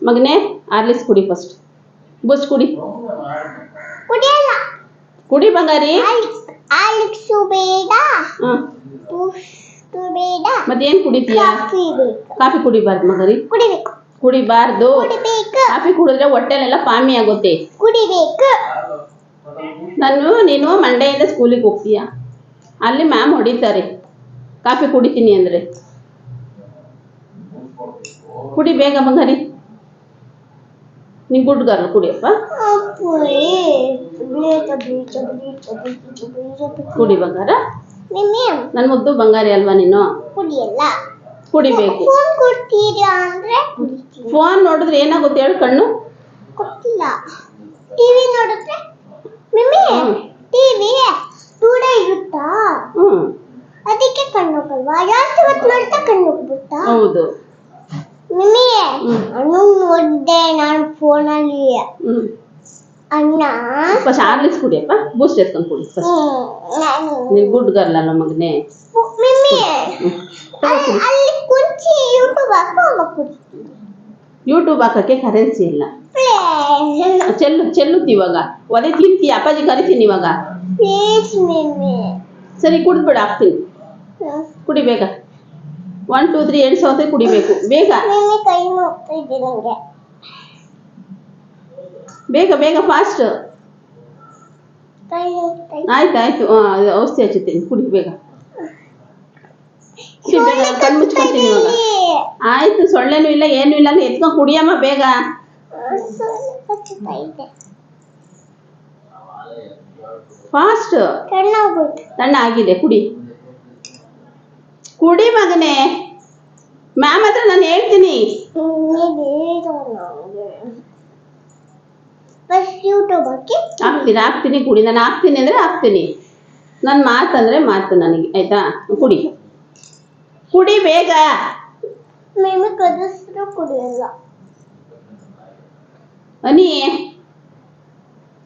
ಮಗನೇ ಆರ್ಲಿಸ್ ಕುಡಿ first bus ಕುಡಿ. ಕುಡಿಯಲ್ಲ. ಕುಡಿ ಬಂಗಾರಿ. ಮತ್ತೇನ್ ಬೇಡ. ಬೂಸ್ಟು ಬೇಡ. ಮತ್ತೇನು ಕುಡಿತೀಯಾ? ಕಾಫಿ ಬೇಕು. ಕಾಫಿ ಕುಡಿಬಾರ್ದು ಮಗರಿ. ಕುಡಿಬೇಕು. ಕುಡಿಬಾರ್ದು. ಕುಡಿಬೇಕು. ಕಾಫಿ ಕುಡಿದ್ರೆ ಹೊಟ್ಟೆಲೆಲ್ಲ ಪಾಮಿ ಆಗುತ್ತೆ. ಕುಡಿಬೇಕು. ನಾನು ನೀನು ಮಂಡೆಯಿಂದ ಸ್ಕೂಲಿಗೆ ಹೋಗ್ತೀಯ? ಅಲ್ಲಿ ಮ್ಯಾಮ್ ಹೊಡಿತಾರೆ. ಕಾಫಿ ಕುಡಿತೀನಿ ಅಂದ್ರೆ. ಕುಡಿ ಬೇಗ ಬಂಗಾರಿ ನೀನು ಗುಡ್ ಗರ್ಲ್ ಕುಡಿಯಪ್ಪ? ಕುಡಿ ಬಂಗಾರ. ನನ್ ನನ್ನ ಮುದ್ದು ಬಂಗಾರಿ ಅಲ್ವಾ ನೀನು? ಕುಡಿಬೇಕು. ಫೋನ್ ನೋಡಿದ್ರೆ ಏನಾಗುತ್ತೆ ಹೇಳು ಕಣ್ಣು? ಗೊತ್ತಿಲ್ಲ ಟಿವಿ ನೋಡಿದ್ರೆ ಮಿಮ್ಮಿ. ಟಿವಿ ದೂರ ಇರುತ್ತಾ? ಅದಕ್ಕೆ ಕಣ್ಣೋಗಲ್ವಾ ಜಾಸ್ತಿ ಹೊತ್ತು ನೋಡ್ತಾ ಕಣ್ಣೋಗ್ಬಿಡ್ತಾ ಹೌದು. ಮಿಮ್ಮಿ. ಅಣ್ಣ ನೋಡಿದೆ. ನಾನು ಫೋನಲ್ಲಿ ಹ್ಞೂ ಅಣ್ಣ ಫಸ್ಟ್ ಆರ್ಲಿಸ್ ಕುಡಿಯಪ್ಪ ಬೂಸ್ಟ್ ಎತ್ಕೊಂಡು ಕುಡಿ ಫಸ್ಟ್ ಹ್ಮ್, ನಾನು ನೀನು ಗುಡ್ ಗರ್ಲ್ ಅಲ್ಲ ಮಗನೇ ಫು- ಮಿಮ್ಮಿ ಹ್ಞೂ ಅಲ್ಲಿ ಅಲ್ಲಿ ಕುಂಚಿ ಯೂಟ್ಯೂಬ್ ಹಾಕೋ ಅವಾಗ ಕುಡಿ ಯೂಟ್ಯೂಬ್ ಹಾಕೋಕ್ಕೆ ಕರೆನ್ಸಿ ಇಲ್ಲ ಪ್ಲೀಸ್ ಚೆಲ್ಲು ಚೆಲ್ಲುತ್ತಿ ಇವಾಗ ಒದೆ ತಿಂತೀಯ ಅಪ್ಪಾಜಿ ಕರಿತೀನಿ ಇವಾಗ ಪ್ಲೀಸ್ ಮಿಮ್ಮಿ ಸರಿ ಕುಡಿದ್ಬಿಡು ಹಾಕ್ತೀನಿ ಕುಡಿ ಬೇಗ ಒನ್ ಟೂ ತ್ರೀ ಎಂಟು ಸಾವಿರ ಕುಡಿಬೇಕು ಬೇಗ ಮಿಮ್ಮಿ ಕೈ ನೋಡ್ತಾ ಇದೆ ನಂಗೆ ಬೇಗ ಬೇಗ ಫಾಸ್ಟ್ ಆಯ್ತು ಆಯ್ತು. ಔಷಧಿ ಹಚ್ಚುತ್ತೀನಿ. ಕುಡಿ ಬೇಗ. ಕುಡಿ ಬೇಗ. ಕಣ್ಣು ಮುಚ್ಕೊತೀನಿ ಇವಾಗ. ಆಯ್ತು ಸೊಳ್ಳೆನೂ ಇಲ್ಲ ಏನೂ ಇಲ್ಲ ಎತ್ಕೊಂಡು ಕುಡಿಯಮ್ಮ ಬೇಗ. ಫಾಸ್ಟ್ ತಣ್ಣ ಆಗಿದೆ ಕುಡಿ. ಕುಡಿ ಮಗನೇ. ಮ್ಯಾಮ್ ಹತ್ರ ನಾನು ಹೇಳ್ತೀನಿ. ಯೂಟ್ಯೂಬ್ ಹಾಕಿ ಹಾಕ್ತೀನಿ ಹಾಕ್ತೀನಿ ಕುಡಿ. ನಾನು ಹಾಕ್ತೀನಿ ಅಂದ್ರೆ ಹಾಕ್ತೀನಿ. ನನ್ನ ಅಂದ್ರೆ ಮಾತು ನನಗೆ ಆಯ್ತಾ? ಕುಡಿ. ಕುಡಿ ಬೇಗ. ಕುಡಿಯಲ್ಲ ಅನಿ